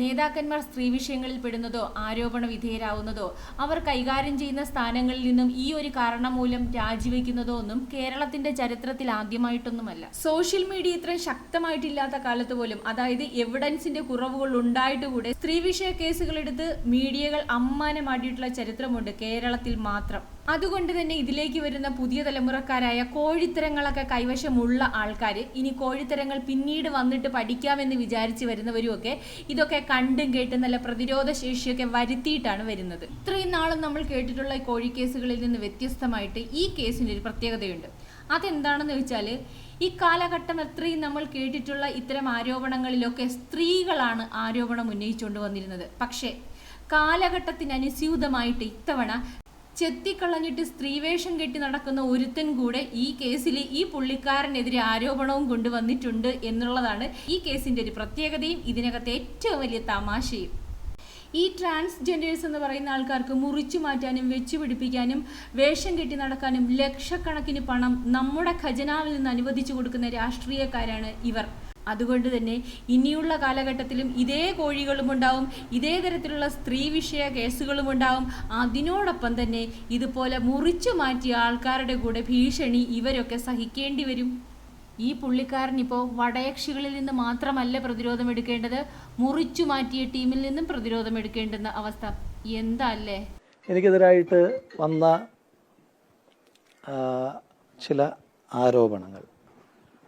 നേതാക്കന്മാർ സ്ത്രീ വിഷയങ്ങളിൽ പെടുന്നതോ ആരോപണ വിധേയരാവുന്നതോ അവർ കൈകാര്യം ചെയ്യുന്ന സ്ഥാനങ്ങളിൽ നിന്നും ഈ ഒരു കാരണം മൂലം രാജിവെക്കുന്നതോ ഒന്നും കേരളത്തിന്റെ ചരിത്രത്തിൽ ആദ്യമായിട്ടൊന്നുമല്ല. സോഷ്യൽ മീഡിയ ഇത്രയും ശക്തമായിട്ടില്ലാത്ത കാലത്ത് പോലും അതായത് എവിഡൻസിന്റെ കുറവുകൾ ഉണ്ടായിട്ട് കൂടെ സ്ത്രീ വിഷയ കേസുകളെടുത്ത് മീഡിയകൾ അമ്മാനമാടിയിട്ടുള്ള ചരിത്രമുണ്ട് കേരളത്തിൽ മാത്രം. അതുകൊണ്ട് തന്നെ ഇതിലേക്ക് വരുന്ന പുതിയ തലമുറക്കാരായ കോഴിത്തരങ്ങളൊക്കെ കൈവശമുള്ള ആൾക്കാർ ഇനി കോഴിത്തരങ്ങൾ പിന്നീട് വന്നിട്ട് പഠിക്കാമെന്ന് വിചാരിച്ച് വരുന്നവരുമൊക്കെ ഇതൊക്കെ കണ്ടും കേട്ടും നല്ല പ്രതിരോധ ശേഷിയൊക്കെ വരുത്തിയിട്ടാണ് വരുന്നത്. ഇത്രയും നാളും നമ്മൾ കേട്ടിട്ടുള്ള കോഴി കേസുകളിൽ നിന്ന് വ്യത്യസ്തമായിട്ട് ഈ കേസിന് ഒരു പ്രത്യേകതയുണ്ട്. അതെന്താണെന്ന് വെച്ചാൽ ഈ കാലഘട്ടം എത്രയും നമ്മൾ കേട്ടിട്ടുള്ള ഇത്തരം ആരോപണങ്ങളിലൊക്കെ സ്ത്രീകളാണ് ആരോപണം ഉന്നയിച്ചുകൊണ്ട് വന്നിരുന്നത്. പക്ഷേ കാലഘട്ടത്തിനനുസ്യൂതമായിട്ട് ഇത്തവണ ചെത്തിക്കളഞ്ഞിട്ട് സ്ത്രീവേഷം കെട്ടി നടക്കുന്ന ഒരുത്തൻ കൂടെ ഈ കേസിൽ ഈ പുള്ളിക്കാരനെതിരെ ആരോപണവും കൊണ്ടുവന്നിട്ടുണ്ട് എന്നുള്ളതാണ് ഈ കേസിന്റെ ഒരു പ്രത്യേകതയും. ഇതിനകത്തെ ഏറ്റവും വലിയ തമാശയും. ഈ ട്രാൻസ്ജെൻഡേഴ്സ് എന്ന് പറയുന്ന ആൾക്കാർക്ക് മുറിച്ചു മാറ്റാനും വെച്ചു പിടിപ്പിക്കാനും വേഷം കെട്ടി നടക്കാനും ലക്ഷക്കണക്കിന് പണം നമ്മുടെ ഖജനാവിൽ നിന്ന് അനുവദിച്ചു കൊടുക്കുന്ന രാഷ്ട്രീയക്കാരാണ് ഇവർ. അതുകൊണ്ട് തന്നെ ഇനിയുള്ള കാലഘട്ടത്തിലും ഇതേ കോഴികളും ഉണ്ടാവും ഇതേ തരത്തിലുള്ള സ്ത്രീ വിഷയ കേസുകളും ഉണ്ടാവും. അതിനോടൊപ്പം തന്നെ ഇതുപോലെ മുറിച്ചു മാറ്റിയ ആൾക്കാരുടെ കൂടെ ഭീഷണി ഇവരൊക്കെ സഹിക്കേണ്ടി വരും. ഈ പുള്ളിക്കാരൻ ഇപ്പോൾ വടയക്ഷികളിൽ നിന്ന് മാത്രമല്ല പ്രതിരോധം എടുക്കേണ്ടത് മുറിച്ചു മാറ്റിയ ടീമിൽ നിന്നും പ്രതിരോധം എടുക്കേണ്ടുന്ന അവസ്ഥ. എന്താ എനിക്കെതിരായിട്ട് വന്ന ചില ആരോപണങ്ങൾ.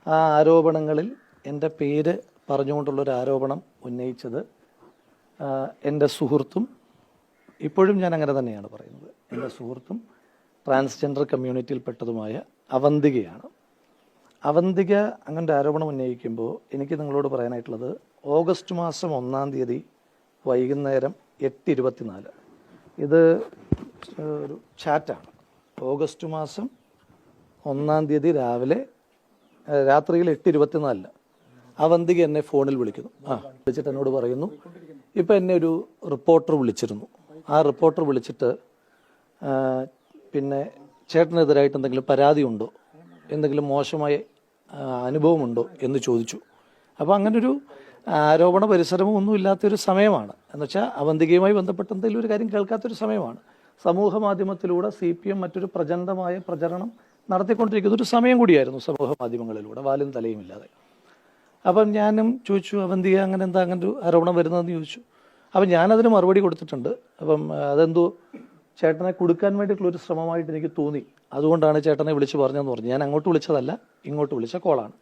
ആ ആരോപണങ്ങളിൽ എന്റെ പേര് പറഞ്ഞുകൊണ്ടുള്ളൊരു ആരോപണം ഉന്നയിച്ചത് എന്റെ സുഹൃത്തും ഇപ്പോഴും ഞാൻ അങ്ങനെ തന്നെയാണ് പറയുന്നത്. എന്റെ സുഹൃത്തും ട്രാൻസ്ജെൻഡർ കമ്മ്യൂണിറ്റിയിൽപ്പെട്ടതുമായ അവന്തികയാണ്. അവന്തിക അങ്ങനെ ആരോപണം ഉന്നയിക്കുമ്പോൾ എനിക്ക് നിങ്ങളോട് പറയാനായിട്ടുള്ളത് ഓഗസ്റ്റ് മാസം ഒന്നാം തീയതി വൈകുന്നേരം എട്ട് ഇരുപത്തിനാല് ഇത് ഒരു ചാറ്റാണ്. ഓഗസ്റ്റ് മാസം ഒന്നാം തീയതി രാവിലെ രാത്രിയിൽ എട്ട് ഇരുപത്തിനാലിന് അവന്തിക എന്നെ ഫോണിൽ വിളിക്കുന്നു. ആ വിളിച്ചിട്ട് എന്നോട് പറയുന്നു. ഇപ്പം എന്നെ ഒരു റിപ്പോർട്ടർ വിളിച്ചിരുന്നു. ആ റിപ്പോർട്ടർ വിളിച്ചിട്ട് പിന്നെ ചേട്ടനെതിരായിട്ട് എന്തെങ്കിലും പരാതി ഉണ്ടോ എന്തെങ്കിലും മോശമായ അനുഭവമുണ്ടോ എന്ന് ചോദിച്ചു. അപ്പോൾ അങ്ങനൊരു ആരോപണ പരിസരമോ ഒന്നും ഇല്ലാത്തൊരു സമയമാണ്. എന്നുവെച്ചാൽ അവന്തികയുമായി ബന്ധപ്പെട്ട് എന്തെങ്കിലും ഒരു കാര്യം കേൾക്കാത്തൊരു സമയമാണ്. സമൂഹ മാധ്യമത്തിലൂടെ സി പി എം മറ്റൊരു പ്രചണ്ഡമായ പ്രചരണം നടത്തിക്കൊണ്ടിരിക്കുന്ന ഒരു സമയം കൂടിയായിരുന്നു സമൂഹ മാധ്യമങ്ങളിലൂടെ. വാലും തലയും ഇല്ലാതെ. അപ്പം ഞാനും ചോദിച്ചു അവന്തിക അങ്ങനെ എന്താ അങ്ങനെ ഒരു ആരോപണം വരുന്നതെന്ന് ചോദിച്ചു. അപ്പം ഞാനതിന് മറുപടി കൊടുത്തിട്ടുണ്ട്. അപ്പം അതെന്തോ ചേട്ടനെ കൊടുക്കാൻ വേണ്ടിയിട്ടുള്ള ഒരു ശ്രമമായിട്ട് എനിക്ക് തോന്നി. അതുകൊണ്ടാണ് ചേട്ടനെ വിളിച്ച് പറഞ്ഞതെന്ന് പറഞ്ഞു. ഞാൻ അങ്ങോട്ട് വിളിച്ചതല്ല ഇങ്ങോട്ട് വിളിച്ച കോളാണ്.